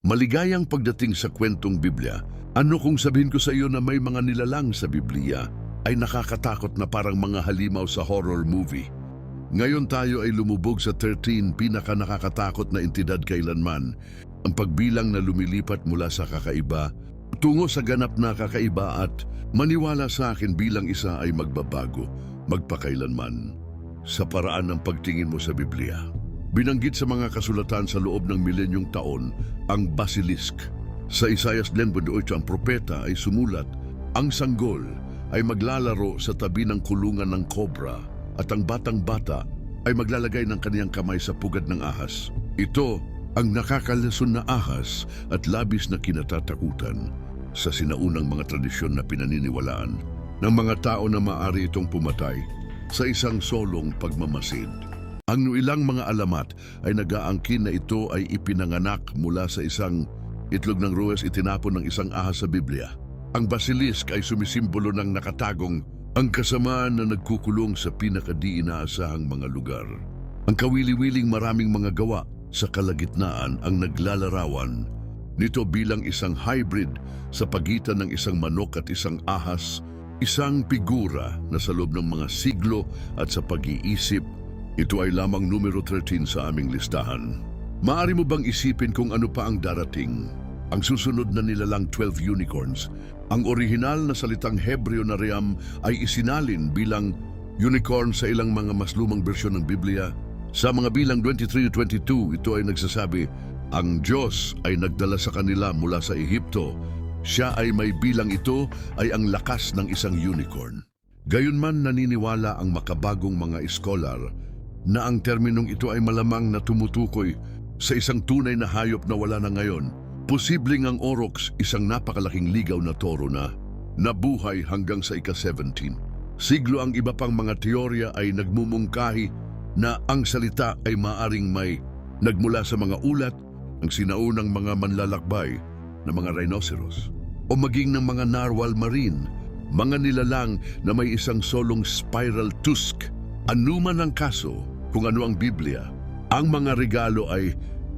Maligayang pagdating sa kwentong Biblia, ano kung sabihin ko sa iyo na may mga nilalang sa Biblia ay nakakatakot na parang mga halimaw sa horror movie. Ngayon tayo ay lumubog sa 13 pinaka nakakatakot na entidad kailanman, ang pagbilang na lumilipat mula sa kakaiba tungo sa ganap na kakaiba at maniwala sa akin bilang isa ay magbabago, magpakailanman. Sa paraan ng pagtingin mo sa Biblia. Binanggit sa mga kasulatan sa loob ng milenyong taon ang basilisk. Sa Isaias 10.8 ang propeta ay sumulat, ang sanggol ay maglalaro sa tabi ng kulungan ng kobra at ang batang-bata ay maglalagay ng kaniyang kamay sa pugad ng ahas. Ito ang nakakalason na ahas at labis na kinatatakutan sa sinaunang mga tradisyon na pinaniniwalaan ng mga tao na maari itong pumatay sa isang solong pagmamasid. Ang ilang mga alamat ay nag-aangkin na ito ay ipinanganak mula sa isang itlog ng ruwes itinapon ng isang ahas sa Biblia. Ang basilisk ay sumisimbolo ng nakatagong ang kasamaan na nagkukulong sa pinakadi inaasahang mga lugar. Ang kawili-wiling maraming mga gawa sa kalagitnaan ang naglalarawan nito bilang isang hybrid sa pagitan ng isang manok at isang ahas, isang figura na sa loob ng mga siglo at sa pag-iisip, ito ay lamang numero 13 sa aming listahan. Maari mo bang isipin kung ano pa ang darating? Ang susunod na nilalang 12 unicorns. Ang orihinal na salitang Hebreo na riyam ay isinalin bilang unicorn sa ilang mga mas lumang bersyon ng Biblia. Sa mga bilang 23-22, ito ay nagsasabi, ang Diyos ay nagdala sa kanila mula sa Ehipto. Siya ay may bilang ito ay ang lakas ng isang unicorn. Gayunman naniniwala ang makabagong mga iskolar na ang terminong ito ay malamang na tumutukoy sa isang tunay na hayop na wala na ngayon. Posibleng ang Orox isang napakalaking ligaw na toro na nabuhay hanggang sa ika-17. Siglo ang iba pang mga teorya ay nagmumungkahi na ang salita ay maaring may nagmula sa mga ulat ang sinaunang mga manlalakbay na mga rhinoceros o maging ng mga narwhal marine, mga nilalang na may isang solong spiral tusk. Anuman ang kaso kung ano ang Biblia, ang mga regalo ay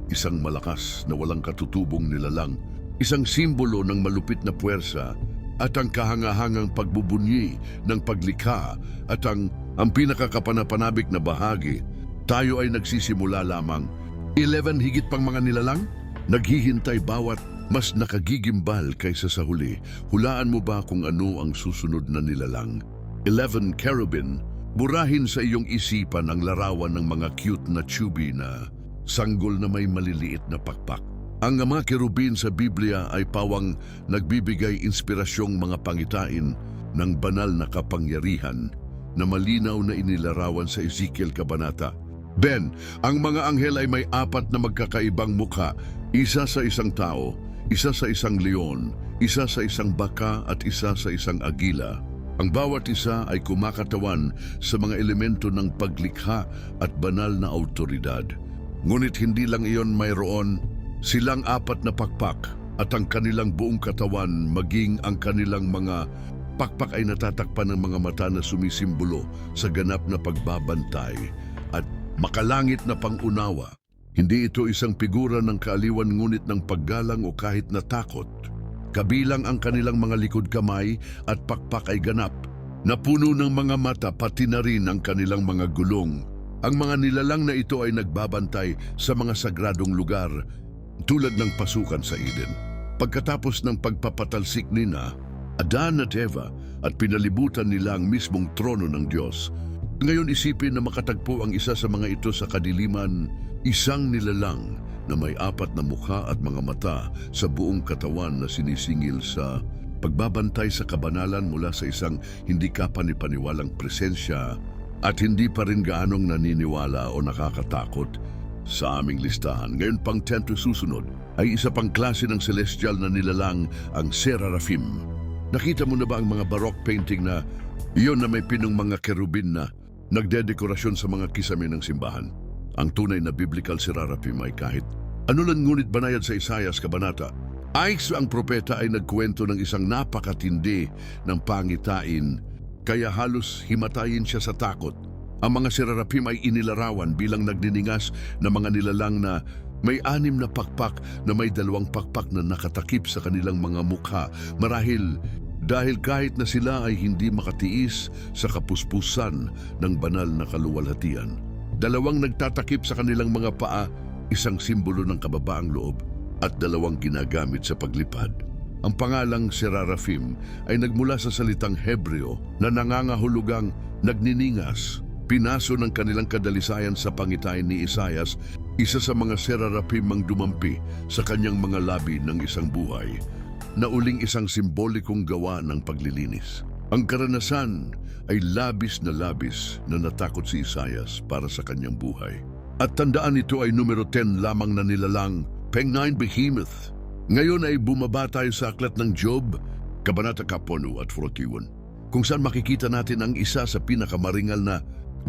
isang malakas na walang katutubong nilalang, isang simbolo ng malupit na puwersa at ang kahangahangang pagbubunyi ng paglikha at ang, ang pinakakapanapanabik na bahagi, tayo ay nagsisimula lamang 11 higit pang mga nilalang? Naghihintay bawat mas nakagigimbal kaysa sa huli. Hulaan mo ba kung ano ang susunod na nilalang? 11 cherubin, burahin sa iyong isipan ang larawan ng mga cute na chubby na sanggol na may maliliit na pakpak. Ang mga kerubin sa Biblia ay pawang nagbibigay inspirasyong mga pangitain ng banal na kapangyarihan na malinaw na inilarawan sa Ezekiel Kabanata Ben, ang mga anghel ay may apat na magkakaibang mukha, isa sa isang tao, isa sa isang leon, isa sa isang baka at isa sa isang agila. Ang bawat isa ay kumakatawan sa mga elemento ng paglikha at banal na autoridad. Ngunit hindi lang iyon mayroon, silang apat na pakpak at ang kanilang buong katawan maging ang kanilang mga pakpak ay natatakpan ng mga mata na sumisimbolo sa ganap na pagbabantay at makalangit na pangunawa. Hindi ito isang figura ng kaaliwan ngunit ng paggalang o kahit na takot. Kabilang ang kanilang mga likod kamay at pakpak ay ganap, na puno ng mga mata pati na rin ang kanilang mga gulong. Ang mga nilalang na ito ay nagbabantay sa mga sagradong lugar tulad ng pasukan sa Eden. Pagkatapos ng pagpapatalsik nina, Adan at Eva at pinalibutan nila ang mismong trono ng Diyos, ngayon isipin na makatagpo ang isa sa mga ito sa kadiliman, isang nilalang na may apat na mukha at mga mata sa buong katawan na sinisingil sa pagbabantay sa kabanalan mula sa isang hindi kapanipaniwalang presensya at hindi pa rin gaanong naniniwala o nakakatakot sa aming listahan. Ngayon pang 10 to susunod ay isa pang klase ng celestial na nilalang ang Seraphim. Nakita mo na ba ang mga baroque painting na iyon na may pinong mga kerubin na nagdedekorasyon sa mga kisame ng simbahan. Ang tunay na biblical seraphim ay kahit lang ngunit banayad sa Isayas Kabanata. Ais ang propeta ay nagkwento ng isang napakatindi ng pangitain kaya halos himatayin siya sa takot. Ang mga seraphim ay inilarawan bilang nagniningas na mga nilalang na May anim na pakpak na may dalawang pakpak na nakatakip sa kanilang mga mukha marahil dahil kahit na sila ay hindi makatiis sa kapuspusan ng banal na kaluwalhatian. Dalawang nagtatakip sa kanilang mga paa, isang simbolo ng kababaang loob at dalawang ginagamit sa paglipad. Ang pangalang Serarafim ay nagmula sa salitang Hebreo na nangangahulugang nagniningas. Pinaso ng kanilang kadalisayan sa pangitain ni Isayas, isa sa mga Serarafim ang dumampi sa kanyang mga labi ng isang buhay na uling isang simbolikong gawa ng paglilinis. Ang karanasan ay labis na labis na natakot si Isayas para sa kanyang buhay. At tandaan ito ay numero 10 lamang na nilalang Peng9 Behemoth. Ngayon ay bumaba tayo sa aklat ng Job, Kabanata 10 at 41, kung saan makikita natin ang isa sa pinakamaringal na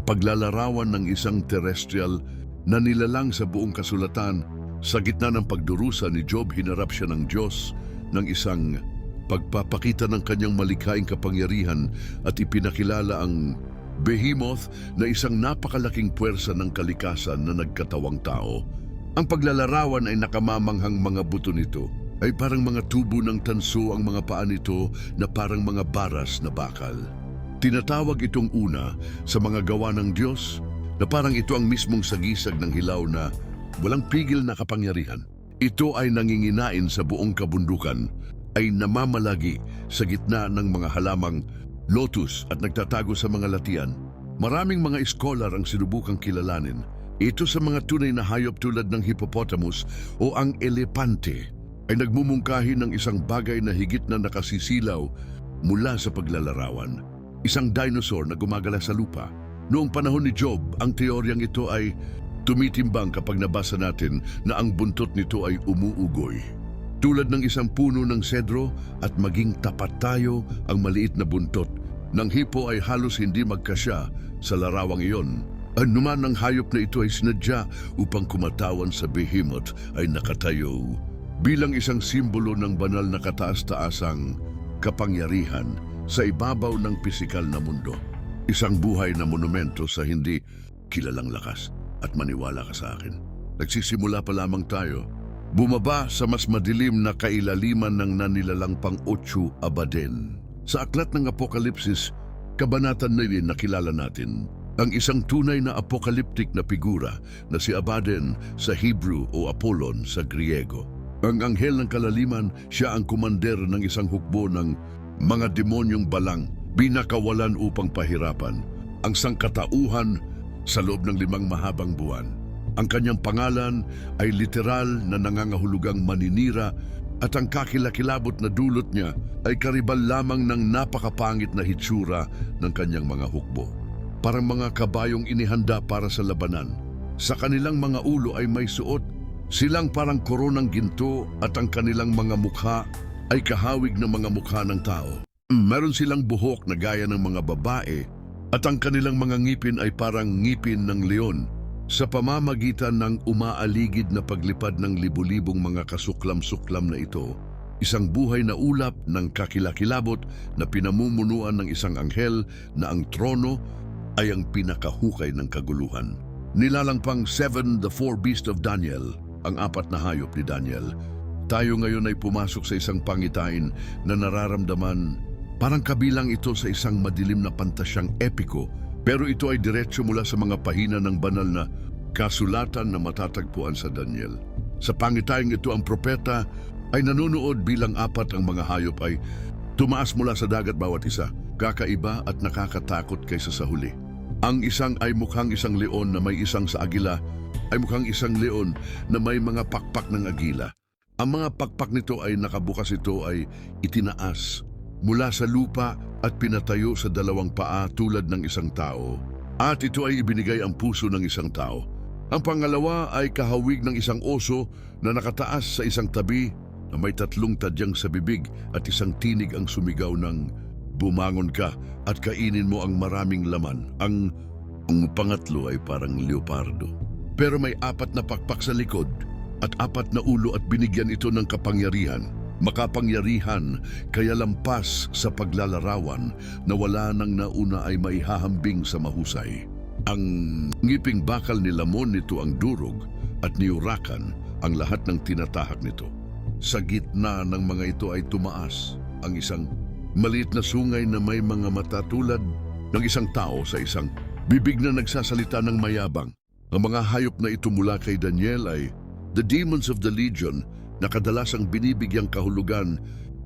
paglalarawan ng isang terrestrial na nilalang sa buong kasulatan. Sa gitna ng pagdurusa ni Job, hinarap siya ng Diyos ng isang pagpapakita ng kanyang malikhaing kapangyarihan at ipinakilala ang Behemoth na isang napakalaking puwersa ng kalikasan na nagkatawang tao. Ang paglalarawan ay nakamamanghang mga buto nito ay parang mga tubo ng tanso ang mga paa nito na parang mga baras na bakal. Tinatawag itong una sa mga gawa ng Diyos na parang ito ang mismong sagisag ng hilaw na walang pigil na kapangyarihan. Ito ay nanginginain sa buong kabundukan, ay namamalagi sa gitna ng mga halamang lotus at nagtatago sa mga latian. Maraming mga iskolar ang sinubukang kilalanin. Ito sa mga tunay na hayop tulad ng hippopotamus o ang elepante ay nagmumungkahi ng isang bagay na higit na nakasisilaw mula sa paglalarawan. Isang dinosaur na gumagala sa lupa. Noong panahon ni Job, ang teoryang ito ay tumitimbang kapag nabasa natin na ang buntot nito ay umuugoy. Tulad ng isang puno ng sedro at maging tapat tayo ang maliit na buntot ng hipo ay halos hindi magkasya sa larawang iyon. Anuman ang hayop na ito ay sinadya upang kumatawan sa behemoth ay nakatayo bilang isang simbolo ng banal na kataas-taasang kapangyarihan sa ibabaw ng pisikal na mundo. Isang buhay na monumento sa hindi kilalang lakas at maniwala ka sa akin. Nagsisimula pa lamang tayo. Bumaba sa mas madilim na kailaliman ng nanilalang pang Otsu Abaden. Sa aklat ng Apokalipsis, kabanatan na rin nakilala natin ang isang tunay na apokaliptik na figura na si Abaden sa Hebrew o Apollon sa Griego. Ang anghel ng kalaliman, siya ang kumander ng isang hukbo ng mga demonyong balang, binakawalan upang pahirapan, ang sangkatauhan sa loob ng limang mahabang buwan. Ang kanyang pangalan ay literal na nangangahulugang maninira at ang kakilakilabot na dulot niya ay karibal lamang ng napakapangit na hitsura ng kanyang mga hukbo. Parang mga kabayong inihanda para sa labanan. Sa kanilang mga ulo ay may suot Silang parang koronang ginto at ang kanilang mga mukha ay kahawig ng mga mukha ng tao. Meron silang buhok na gaya ng mga babae at ang kanilang mga ngipin ay parang ngipin ng leon sa pamamagitan ng umaaligid na paglipad ng libu-libong mga kasuklam-suklam na ito. Isang buhay na ulap ng kakilakilabot na pinamumunuan ng isang anghel na ang trono ay ang pinakahukay ng kaguluhan. Nilalang pang Seven, the Four Beasts of Daniel, ang apat na hayop ni Daniel. Tayo ngayon ay pumasok sa isang pangitain na nararamdaman parang kabilang ito sa isang madilim na pantasyang epiko pero ito ay diretsyo mula sa mga pahina ng banal na kasulatan na matatagpuan sa Daniel. Sa pangitayang ito ang propeta ay nanunood bilang apat ang mga hayop ay tumaas mula sa dagat bawat isa, kakaiba at nakakatakot kaysa sa huli. Ang isang ay mukhang isang leon na may isang sa agila ay mukhang isang leon na may mga pakpak ng agila. Ang mga pakpak nito ay nakabukas ito ay itinaas mula sa lupa at pinatayo sa dalawang paa tulad ng isang tao. At ito ay ibinigay ang puso ng isang tao. Ang pangalawa ay kahawig ng isang oso na nakataas sa isang tabi na may tatlong tadyang sa bibig at isang tinig ang sumigaw ng bumangon ka at kainin mo ang maraming laman. Ang, ang pangatlo ay parang leopardo. Pero may apat na pakpak sa likod at apat na ulo at binigyan ito ng kapangyarihan. Makapangyarihan kaya lampas sa paglalarawan na wala nang nauna ay maihahambing sa mahusay. Ang ngiping bakal ni Lamon nito ang durog at niurakan ang lahat ng tinatahak nito. Sa gitna ng mga ito ay tumaas ang isang maliit na sungay na may mga mata tulad ng isang tao sa isang bibig na nagsasalita ng mayabang. Ang mga hayop na ito mula kay Daniel ay the demons of the legion na kadalasang binibigyang kahulugan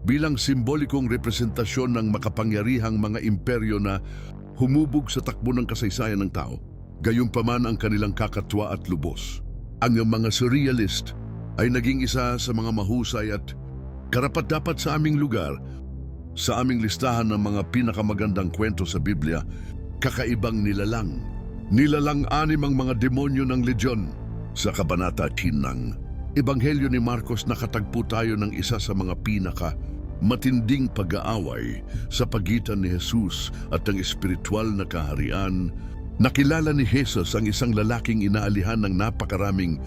bilang simbolikong representasyon ng makapangyarihang mga imperyo na humubog sa takbo ng kasaysayan ng tao. Gayunpaman ang kanilang kakatwa at lubos. Ang mga surrealist ay naging isa sa mga mahusay at karapat-dapat sa aming lugar sa aming listahan ng mga pinakamagandang kwento sa Biblia, kakaibang nilalang. Nilalang anim ang mga demonyo ng legion. Sa Kabanata 10 ng Ebanghelyo ni Marcos nakatagpo tayo ng isa sa mga pinaka matinding pag-aaway sa pagitan ni Jesus at ng espiritual na kaharian. Nakilala ni Jesus ang isang lalaking inaalihan ng napakaraming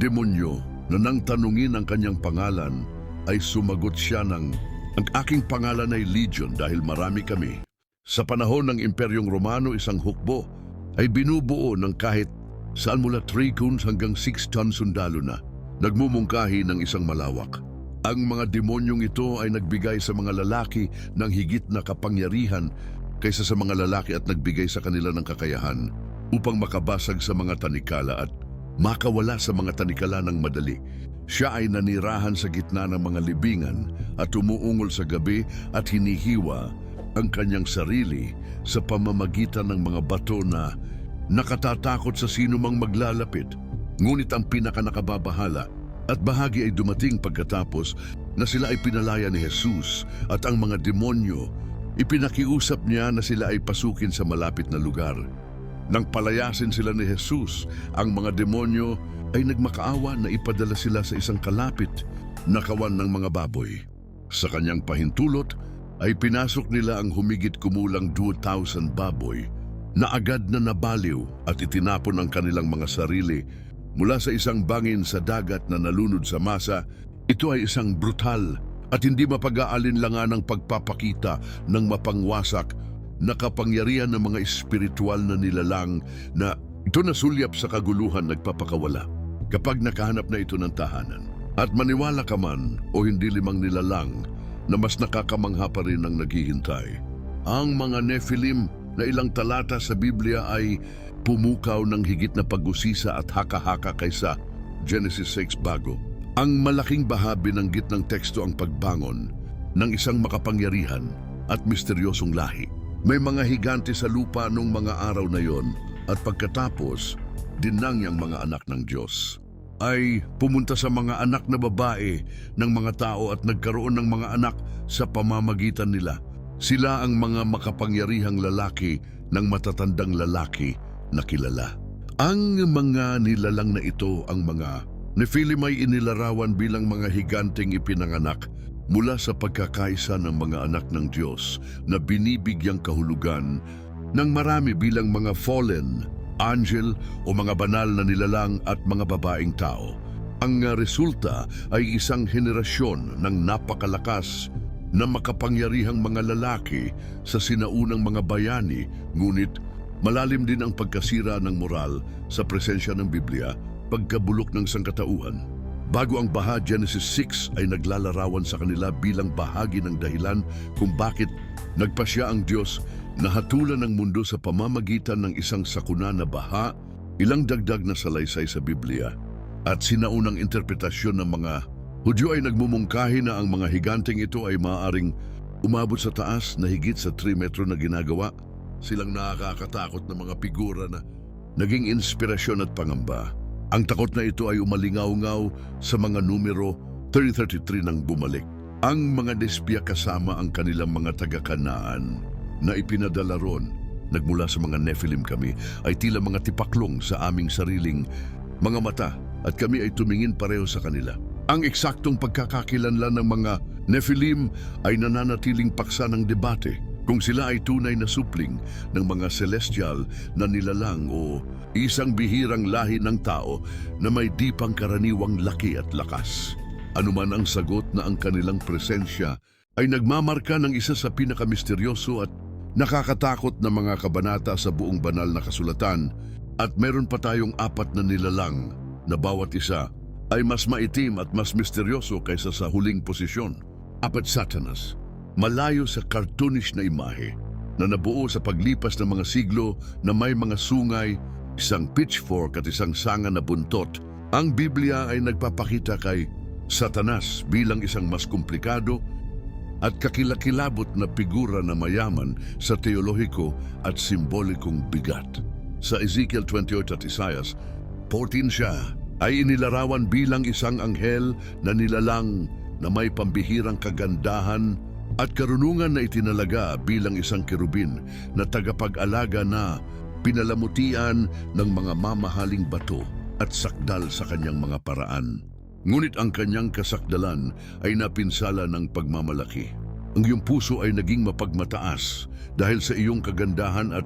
demonyo na nang tanungin ang kanyang pangalan ay sumagot siya ng ang aking pangalan ay Legion dahil marami kami. Sa panahon ng Imperyong Romano, isang hukbo ay binubuo ng kahit saan mula 3 coons hanggang 6 ton sundalo na, nagmumungkahi ng isang malawak. Ang mga demonyong ito ay nagbigay sa mga lalaki ng higit na kapangyarihan kaysa sa mga lalaki at nagbigay sa kanila ng kakayahan upang makabasag sa mga tanikala at makawala sa mga tanikala ng madali. Siya ay nanirahan sa gitna ng mga libingan at umuungol sa gabi at hinihiwa ang kanyang sarili sa pamamagitan ng mga bato na nakatatakot sa sino mang maglalapit. Ngunit ang pinakanakababahala at bahagi ay dumating pagkatapos na sila ay pinalaya ni Jesus at ang mga demonyo ipinakiusap niya na sila ay pasukin sa malapit na lugar. Nang palayasin sila ni Jesus, ang mga demonyo ay nagmakaawa na ipadala sila sa isang kalapit na kawan ng mga baboy. Sa kanyang pahintulot ay pinasok nila ang humigit kumulang 2,000 baboy na agad na nabaliw at itinapon ang kanilang mga sarili mula sa isang bangin sa dagat na nalunod sa masa. Ito ay isang brutal at hindi mapag-aalinlangan ng pagpapakita ng mapangwasak na kapangyarihan ng mga espiritual na nilalang na ito na sulyap sa kaguluhan nagpapakawala kapag nakahanap na ito ng tahanan. At maniwala ka man o hindi limang nilalang na mas nakakamangha pa rin ang naghihintay. Ang mga Nephilim na ilang talata sa Biblia ay pumukaw ng higit na pag-usisa at haka-haka kaysa Genesis 6 bago. Ang malaking bahabi ng gitnang teksto ang pagbangon ng isang makapangyarihan at misteryosong lahi. May mga higante sa lupa nung mga araw na yon at pagkatapos, dinangyang mga anak ng Diyos ay pumunta sa mga anak na babae ng mga tao at nagkaroon ng mga anak sa pamamagitan nila. Sila ang mga makapangyarihang lalaki ng matatandang lalaki na kilala. Ang mga nilalang na ito ang mga Nephilim ay inilarawan bilang mga higanteng ipinanganak mula sa pagkakaisa ng mga anak ng Diyos na binibigyang kahulugan ng marami bilang mga fallen, angel o mga banal na nilalang at mga babaeng tao. Ang resulta ay isang henerasyon ng napakalakas na makapangyarihang mga lalaki sa sinaunang mga bayani, ngunit malalim din ang pagkasira ng moral sa presensya ng Biblia, pagkabulok ng sangkatauhan. Bago ang Baha Genesis 6 ay naglalarawan sa kanila bilang bahagi ng dahilan kung bakit nagpasya ang Diyos na hatulan ng mundo sa pamamagitan ng isang sakuna na baha, ilang dagdag na salaysay sa Biblia, at sinaunang interpretasyon ng mga Hudyo ay nagmumungkahi na ang mga higanteng ito ay maaaring umabot sa taas na higit sa 3 metro na ginagawa. Silang nakakatakot na mga figura na naging inspirasyon at pangamba. Ang takot na ito ay umalingaw-ngaw sa mga numero 3033 nang bumalik. Ang mga despiya kasama ang kanilang mga taga-kanaan na ipinadala ron nagmula sa mga Nephilim kami ay tila mga tipaklong sa aming sariling mga mata at kami ay tumingin pareho sa kanila. Ang eksaktong pagkakakilanlan ng mga Nephilim ay nananatiling paksa ng debate kung sila ay tunay na supling ng mga celestial na nilalang o isang bihirang lahi ng tao na may di pangkaraniwang laki at lakas. Anuman ang sagot na ang kanilang presensya ay nagmamarka ng isa sa pinakamisteryoso at nakakatakot na mga kabanata sa buong banal na kasulatan at meron pa tayong apat na nilalang na bawat isa ay mas maitim at mas misteryoso kaysa sa huling posisyon. Apat Satanas, malayo sa cartoonish na imahe na nabuo sa paglipas ng mga siglo na may mga sungay, isang pitchfork at isang sanga na buntot, ang Biblia ay nagpapakita kay Satanas bilang isang mas komplikado at kakilakilabot na figura na mayaman sa teolohiko at simbolikong bigat. Sa Ezekiel 28 at Isaias 14 siya ay inilarawan bilang isang anghel na nilalang na may pambihirang kagandahan at karunungan na itinalaga bilang isang kerubin na tagapag-alaga na pinalamutian ng mga mamahaling bato at sakdal sa kanyang mga paraan. Ngunit ang kanyang kasakdalan ay napinsala ng pagmamalaki. Ang iyong puso ay naging mapagmataas dahil sa iyong kagandahan at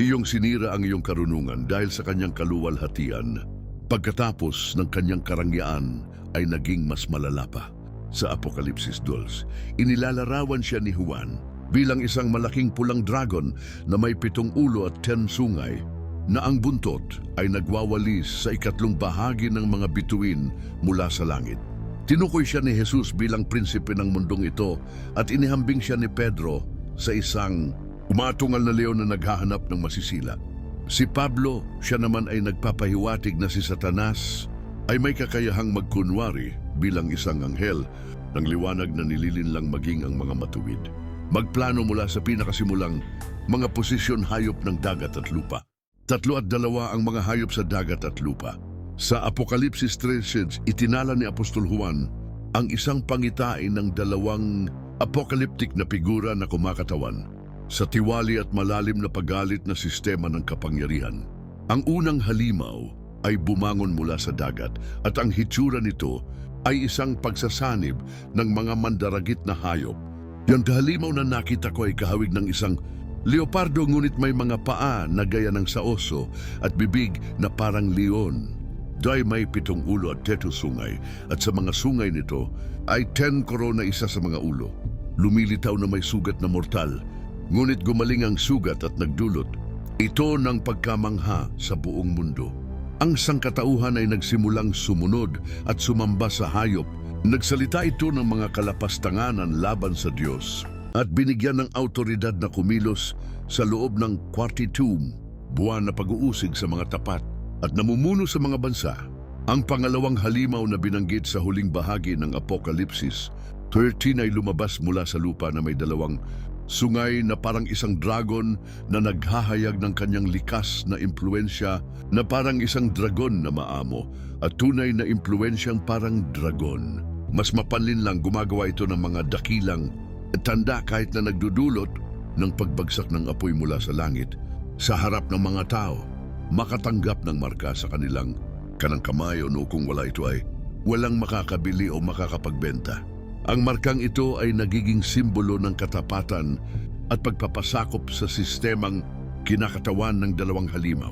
iyong sinira ang iyong karunungan dahil sa kanyang kaluwalhatian. Pagkatapos ng kanyang karangyaan ay naging mas malala pa. Sa Apokalipsis 2, inilalarawan siya ni Juan bilang isang malaking pulang dragon na may pitong ulo at ten sungay na ang buntot ay nagwawalis sa ikatlong bahagi ng mga bituin mula sa langit. Tinukoy siya ni Jesus bilang prinsipe ng mundong ito at inihambing siya ni Pedro sa isang umatungal na leon na naghahanap ng masisila. Si Pablo, siya naman ay nagpapahiwatig na si Satanas ay may kakayahang magkunwari bilang isang anghel ng liwanag na nililin lang maging ang mga matuwid. Magplano mula sa pinakasimulang mga posisyon hayop ng dagat at lupa. Tatlo at dalawa ang mga hayop sa dagat at lupa. Sa Apokalipsis 13, itinala ni Apostol Juan ang isang pangitain ng dalawang apokaliptik na figura na kumakatawan sa tiwali at malalim na pagalit na sistema ng kapangyarihan. Ang unang halimaw ay bumangon mula sa dagat at ang hitsura nito ay isang pagsasanib ng mga mandaragit na hayop. Yung halimaw na nakita ko ay kahawig ng isang leopardo ngunit may mga paa na gaya ng sa oso at bibig na parang leon. Dahil may pitong ulo at teto sungay at sa mga sungay nito ay ten korona isa sa mga ulo. Lumilitaw na may sugat na mortal Ngunit gumaling ang sugat at nagdulot. Ito ng pagkamangha sa buong mundo. Ang sangkatauhan ay nagsimulang sumunod at sumamba sa hayop. Nagsalita ito ng mga kalapastanganan laban sa Diyos at binigyan ng autoridad na kumilos sa loob ng quartitum, buwan na pag-uusig sa mga tapat at namumuno sa mga bansa. Ang pangalawang halimaw na binanggit sa huling bahagi ng Apokalipsis, 13 ay lumabas mula sa lupa na may dalawang Sungay na parang isang dragon na naghahayag ng kanyang likas na impluensya na parang isang dragon na maamo at tunay na impluensyang parang dragon. Mas mapanlin lang gumagawa ito ng mga dakilang tanda kahit na nagdudulot ng pagbagsak ng apoy mula sa langit sa harap ng mga tao makatanggap ng marka sa kanilang kanang kamay o no kung wala ito ay walang makakabili o makakapagbenta. Ang markang ito ay nagiging simbolo ng katapatan at pagpapasakop sa sistemang kinakatawan ng dalawang halimaw.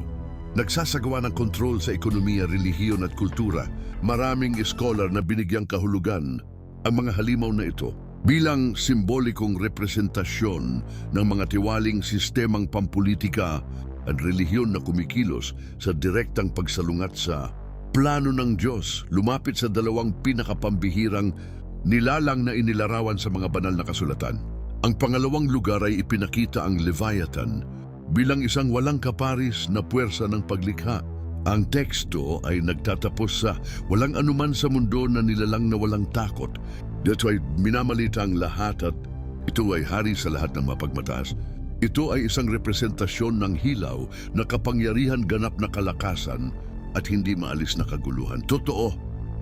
Nagsasagawa ng kontrol sa ekonomiya, relihiyon at kultura. Maraming scholar na binigyang kahulugan ang mga halimaw na ito bilang simbolikong representasyon ng mga tiwaling sistemang pampolitika at relihiyon na kumikilos sa direktang pagsalungat sa plano ng Diyos lumapit sa dalawang pinakapambihirang nilalang na inilarawan sa mga banal na kasulatan. Ang pangalawang lugar ay ipinakita ang Leviathan bilang isang walang kaparis na puwersa ng paglikha. Ang teksto ay nagtatapos sa walang anuman sa mundo na nilalang na walang takot. Dito ay minamalita ang lahat at ito ay hari sa lahat ng mapagmataas. Ito ay isang representasyon ng hilaw na kapangyarihan ganap na kalakasan at hindi maalis na kaguluhan. Totoo,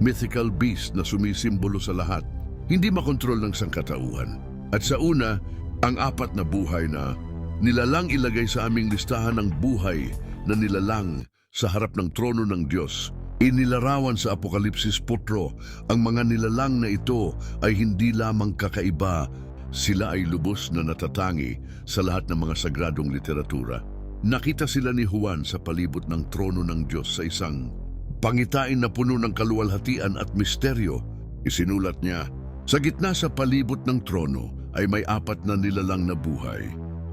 mythical beast na sumisimbolo sa lahat, hindi makontrol ng sangkatauhan. At sa una, ang apat na buhay na nilalang ilagay sa aming listahan ng buhay na nilalang sa harap ng trono ng Diyos. Inilarawan sa Apokalipsis Putro, ang mga nilalang na ito ay hindi lamang kakaiba, sila ay lubos na natatangi sa lahat ng mga sagradong literatura. Nakita sila ni Juan sa palibot ng trono ng Diyos sa isang Pangitain na puno ng kaluwalhatian at misteryo, isinulat niya, sa gitna sa palibot ng trono ay may apat na nilalang na buhay.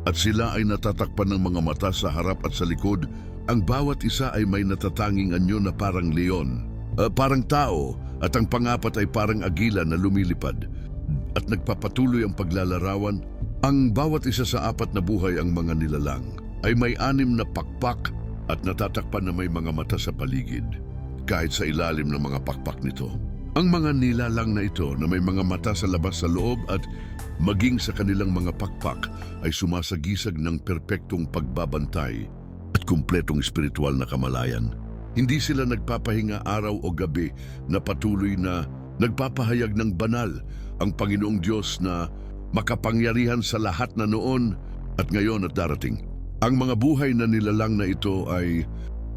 At sila ay natatakpan ng mga mata sa harap at sa likod, ang bawat isa ay may natatanging anyo na parang leon. ah, parang tao at ang pangapat ay parang agila na lumilipad at nagpapatuloy ang paglalarawan. Ang bawat isa sa apat na buhay ang mga nilalang ay may anim na pakpak at natatakpan na may mga mata sa paligid kahit sa ilalim ng mga pakpak nito. Ang mga nilalang na ito na may mga mata sa labas sa loob at maging sa kanilang mga pakpak ay sumasagisag ng perpektong pagbabantay at kumpletong espiritual na kamalayan. Hindi sila nagpapahinga araw o gabi na patuloy na nagpapahayag ng banal ang Panginoong Diyos na makapangyarihan sa lahat na noon at ngayon at darating. Ang mga buhay na nilalang na ito ay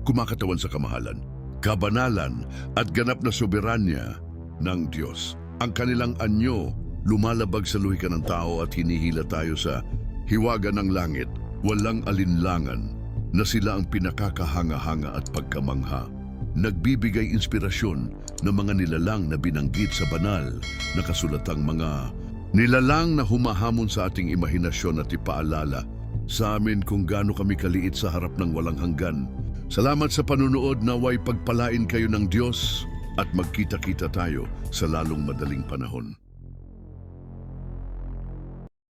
kumakatawan sa kamahalan, kabanalan at ganap na soberanya ng Diyos. Ang kanilang anyo lumalabag sa luhika ng tao at hinihila tayo sa hiwaga ng langit, walang alinlangan na sila ang pinakakahanga-hanga at pagkamangha. Nagbibigay inspirasyon ng mga nilalang na binanggit sa banal na kasulatang mga nilalang na humahamon sa ating imahinasyon at ipaalala sa amin kung gaano kami kaliit sa harap ng walang hanggan. Salamat sa panunood naway pagpalain kayo ng Diyos at magkita-kita tayo sa lalong madaling panahon.